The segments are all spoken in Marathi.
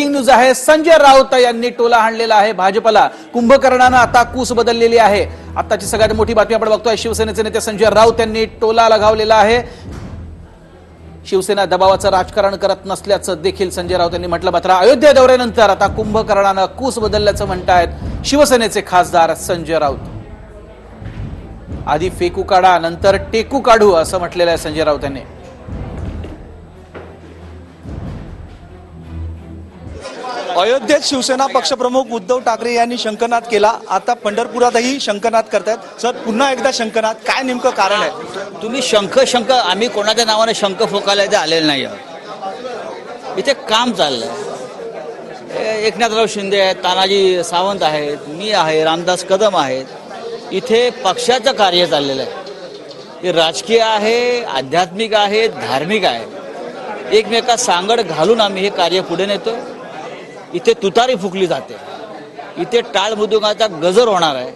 ब्रेकिंग न्यूज आहे. संजय राऊत यांनी टोला हाणलेला आहे भाजपला. कुंभकर्णानं आता कूस बदललेली आहे. आताची सगळ्यात मोठी बातमी आपण बघतोय. शिवसेनेचे नेते संजय राऊत यांनी टोला लगावलेला आहे. शिवसेना दबावाचं राजकारण करत नसल्याचं देखील संजय राऊत यांनी म्हटलं. मात्र अयोध्या दौऱ्यानंतर आता कुंभकर्णानं कूस बदलल्याचं म्हणतायत शिवसेनेचे खासदार संजय राऊत. आधी फेकू काढा नंतर टेकू काढू असं म्हटलेलं आहे संजय राऊत यांनी. अयोध्येत शिवसेना पक्षप्रमुख उद्धव ठाकरे यांनी शंकनाद केला. आता पंढरपुरातही शंकनाद करतायत. सर पुन्हा एकदा शंकनाद काय नेमकं कारण आहे? तुम्ही शंख शंख आम्ही कोणाच्या नावाने शंख फोकायला इथे आलेलं नाही आहोत इथे काम चाललंय. एकनाथराव शिंदे आहेत तानाजी सावंत आहेत मी आहे रामदास कदम आहेत. इथे पक्षाचं कार्य चाललेलं आहे. हे राजकीय आहे आध्यात्मिक आहे धार्मिक आहे. एकमेका सांगड घालून आम्ही हे कार्य पुढे नेतो इथे तुतारी फुकली जाते. इथे टाळ मृदुंगाचा गजर होणार आहे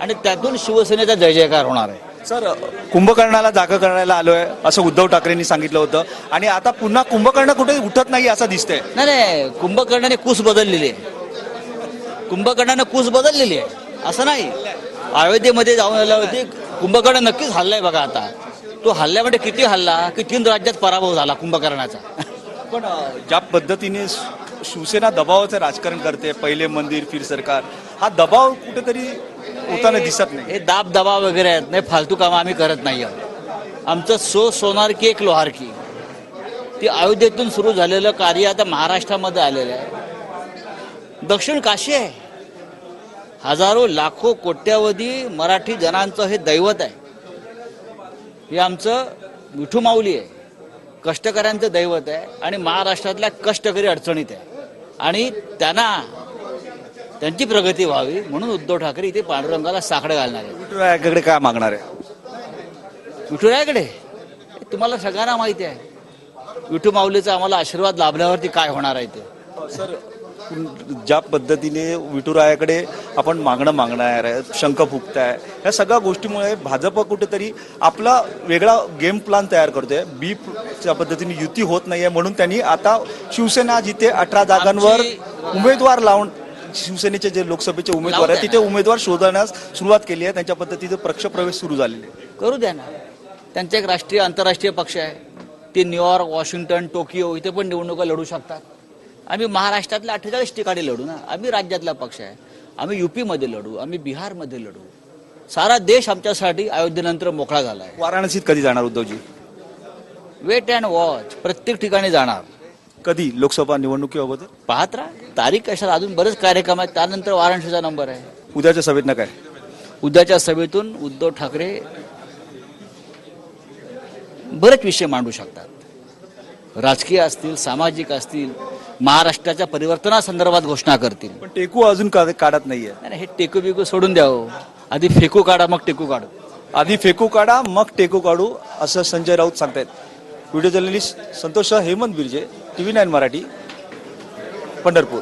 आणि त्यातून शिवसेनेचा जय जयकार होणार आहे. सर कुंभकर्णाला जागा करण्याला आलोय असं उद्धव ठाकरेंनी सांगितलं होतं. आणि आता पुन्हा कुंभकर्ण कुठे उठत नाही असं दिसतंय. नाही नाही कुंभकर्णाने कूस बदललेली आहे. कुंभकर्णाने कूस बदललेली आहे. असं नाही. अयोध्येमध्ये जाऊन आल्यावरती कुंभकर्ण नक्कीच हल्लाय बघा आता. तो हल्ल्यामध्ये किती हल्ला? की तीन राज्यात पराभव झाला कुंभकर्णाचा? पण ज्या पद्धतीने शिवसेना दबावाचं राजकारण करते पहिले मंदिर फिर सरकार हा दबाव कुठेतरी होताना दिसत नाही. हे दाब दबाव वगैरे आहेत नाही फालतू कामं आम्ही करत नाही आहोत. आमचं सो सोनार की एक लोहार की. ती अयोध्येतून सुरू झालेलं कार्य आता महाराष्ट्रामध्ये आलेलं आहे. दक्षिण काशी आहे. हजारो लाखो कोट्यावधी मराठी जनांचं हे दैवत आहे. हे आमचं विठू माऊली आहे. कष्टकऱ्यांचं दैवत आहे आणि महाराष्ट्रातल्या कष्टकरी अडचणीत आहे. आणि त्यांना त्यांची प्रगती व्हावी म्हणून उद्धव ठाकरे इथे पांडुरंगाला साकडं घालणार आहे विठुरायाकडे काय मागणार आहे? विठुरायाकडे? तुम्हाला सगळ्यांना माहिती आहे. विठू माऊलीचा आम्हाला आशीर्वाद लाभल्यावरती काय होणार आहे ते? सर ज्या पद्धतीने विठुरायाकडे आपण मागणं मागणार आहे शंख फुकताय या सगळ्या गोष्टीमुळे भाजप कुठेतरी आपला वेगळा गेम प्लॅन तयार करतोय. बी च्या पद्धतीने युती होत नाहीये म्हणून त्यांनी आता शिवसेना जिथे अठरा जागांवर उमेदवार लावून शिवसेनेचे जे लोकसभेचे उमेदवार आहेत तिथे उमेदवार शोधण्यास सुरुवात केली आहे. त्यांच्या पद्धतीचे पक्ष प्रवेश सुरू झालेले आहे. करू द्या ना. त्यांचा एक राष्ट्रीय आंतरराष्ट्रीय पक्ष आहे. ते न्यूयॉर्क वॉशिंग्टन टोकियो इथे पण निवडणुका लढू शकतात. आम्ही महाराष्ट्रातल्या अठ्ठेचाळीस ठिकाणी लढू ना. आम्ही राज्यातला पक्ष आहे. आम्ही युपीमध्ये लढू आम्ही बिहारमध्ये लढू. सारा देश आमच्यासाठी अयोध्येनंतर मोकळा झाला आहे. वाराणसीत कधी जाणार उद्धवजी? वेट अँड वॉच प्रत्येक ठिकाणी जाणार. कधी? लोकसभा निवडणुकी अगोदर? पाहत राहा. तारीख कशाला? अजून बरेच कार्यक्रम आहेत. त्यानंतर वाराणसीचा नंबर आहे. उद्याच्या सभेत काय? उद्याच्या सभेतून उद्धव ठाकरे बरेच विषय मांडू शकतात. राजकीय असतील सामाजिक असतील महाराष्ट्राच्या परिवर्तनासंदर्भात घोषणा करतील. पण टेकू अजून का- काढत नाहीये? नाही, नाही, हे टेकू बिकू सोडून द्यावं आधी फेकू काढा मग टेकू काढू. आधी फेकू काढा मग टेकू काढू असं संजय राऊत सांगतायत. Video journalist Santosh Hemant Birje T V nine Marathi Pandharpur.